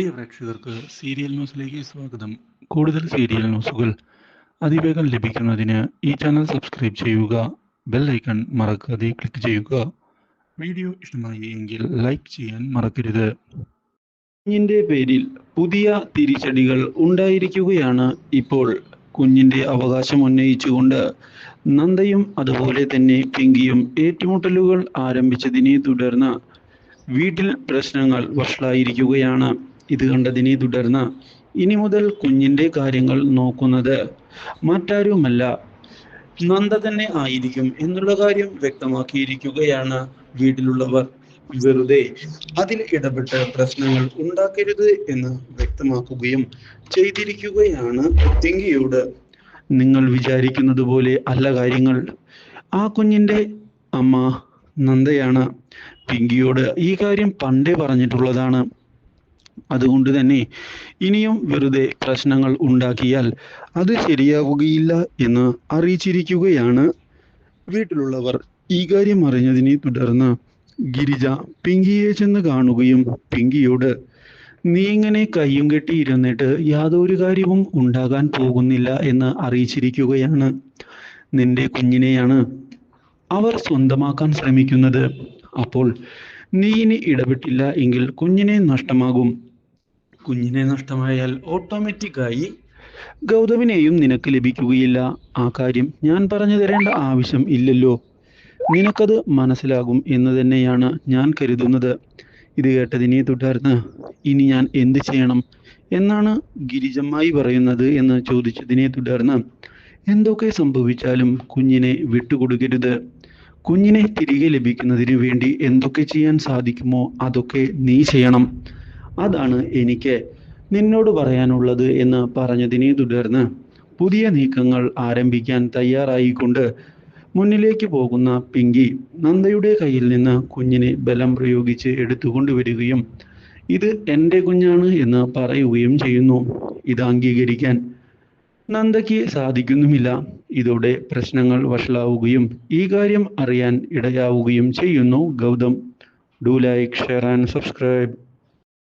പ്രിയ പ്രേക്ഷകർക്ക് സീരിയൽ ന്യൂസിലേക്ക് സ്വാഗതം. കൂടുതൽ സീരിയൽ ന്യൂസുകൾ അതിവേഗം ലഭിക്കുന്നതിന് ഈ ചാനൽ സബ്സ്ക്രൈബ് ചെയ്യുക ബെൽ ഐക്കൺ മറക്കാതെ ക്ലിക്ക് ചെയ്യുക. വീഡിയോ ഇഷ്ടമായി എങ്കിൽ ലൈക്ക് ചെയ്യാൻ മറക്കരുത്. കുഞ്ഞിന്റെ പേരിൽ പുതിയ തിരിച്ചടികൾ ഉണ്ടായിരിക്കുകയാണ് ഇപ്പോൾ കുഞ്ഞിന്റെ അവകാശം ഉന്നയിച്ചുകൊണ്ട്. നന്ദയും അതുപോലെ തന്നെ പിങ്കിയും ഏറ്റുമുട്ടലുകൾ ആരംഭിച്ചതിനെ തുടർന്ന് വീട്ടിൽ പ്രശ്നങ്ങൾ വഷളായിരിക്കുകയാണ്. ഇത് കണ്ടതിനെ തുടർന്ന് ഇനി മുതൽ കുഞ്ഞിന്റെ കാര്യങ്ങൾ നോക്കുന്നത് മറ്റാരുമല്ല. നന്ദ തന്നെ ആയിരിക്കും എന്നുള്ള കാര്യം വ്യക്തമാക്കിയിരിക്കുകയാണ് വീട്ടിലുള്ളവർ. വെറുതെ അതിൽ ഇടപെട്ട് പ്രശ്നങ്ങൾ ഉണ്ടാക്കരുത് എന്ന് വ്യക്തമാക്കുകയും ചെയ്തിരിക്കുകയാണ് തിങ്കിയോട്. നിങ്ങൾ വിചാരിക്കുന്നത് പോലെ അല്ല കാര്യങ്ങൾ. ആ കുഞ്ഞിന്റെ അമ്മ നന്ദയാണ്. പിങ്കിയോട് ഈ കാര്യം പണ്ടേ പറഞ്ഞിട്ടുള്ളതാണ്. അതുകൊണ്ട് തന്നെ ഇനിയും വെറുതെ പ്രശ്നങ്ങൾ ഉണ്ടാക്കിയാൽ അത് ശരിയാവുകയില്ല എന്ന് അറിയിച്ചിരിക്കുകയാണ്. വീട്ടിലുള്ളവർ ഈ കാര്യം അറിഞ്ഞതിനെ തുടർന്ന് ഗിരിജ പിങ്കിയെ ചെന്ന് കാണുകയും പിങ്കിയോട് നീ ഇങ്ങനെ കയ്യും കെട്ടി ഇരുന്നിട്ട് യാതൊരു കാര്യവും ഉണ്ടാകാൻ പോകുന്നില്ല എന്ന് അറിയിച്ചിരിക്കുകയാണ്. നിന്റെ കുഞ്ഞിനെയാണ് അവർ സ്വന്തമാക്കാൻ ശ്രമിക്കുന്നത്. അപ്പോൾ നീ ഇടപെട്ടില്ല എങ്കിൽ കുഞ്ഞിനെ നഷ്ടമാകും. കുഞ്ഞിനെ നഷ്ടമായാൽ ഓട്ടോമാറ്റിക്കായി ഗൗതമിനെയും നിനക്ക് ലഭിക്കുകയില്ല. ആ കാര്യം ഞാൻ പറഞ്ഞു തരേണ്ട ആവശ്യം ഇല്ലല്ലോ. നിനക്കത് മനസ്സിലാകും എന്ന് തന്നെയാണ് ഞാൻ കരുതുന്നത്. ഇത് കേട്ടതിനെ തുടർന്ന് ഇനി ഞാൻ എന്ത് ചെയ്യണം എന്നാണ് ഗിരിജമ്മായി പറയുന്നത് എന്ന് ചോദിച്ചതിനെ തുടർന്ന് എന്തൊക്കെ സംഭവിച്ചാലും കുഞ്ഞിനെ വിട്ടുകൊടുക്കരുത്. കുഞ്ഞിനെ തിരികെ ലഭിക്കുന്നതിന് വേണ്ടി എന്തൊക്കെ ചെയ്യാൻ സാധിക്കുമോ അതൊക്കെ നീ ചെയ്യണം. അതാണ് എനിക്ക് നിന്നോട് പറയാനുള്ളത് എന്ന് പറഞ്ഞതിനെ തുടർന്ന് പുതിയ നീക്കങ്ങൾ ആരംഭിക്കാൻ തയ്യാറായിക്കൊണ്ട് മുന്നിലേക്ക് പോകുന്ന പിങ്കി നന്ദയുടെ കയ്യിൽ നിന്ന് കുഞ്ഞിനെ ബലം പ്രയോഗിച്ച് എടുത്തുകൊണ്ടുവരികയും ഇത് എന്റെ കുഞ്ഞാണ് എന്ന് പറയുകയും ചെയ്യുന്നു. ഇത് അംഗീകരിക്കാൻ നന്ദയ്ക്ക് സാധിക്കുന്നുമില്ല. ഇതോടെ പ്രശ്നങ്ങൾ വഷളാവുകയും ഈ കാര്യം അറിയാൻ ഇടയാവുകയും ചെയ്യുന്നു. Gautam. Do like share and subscribe.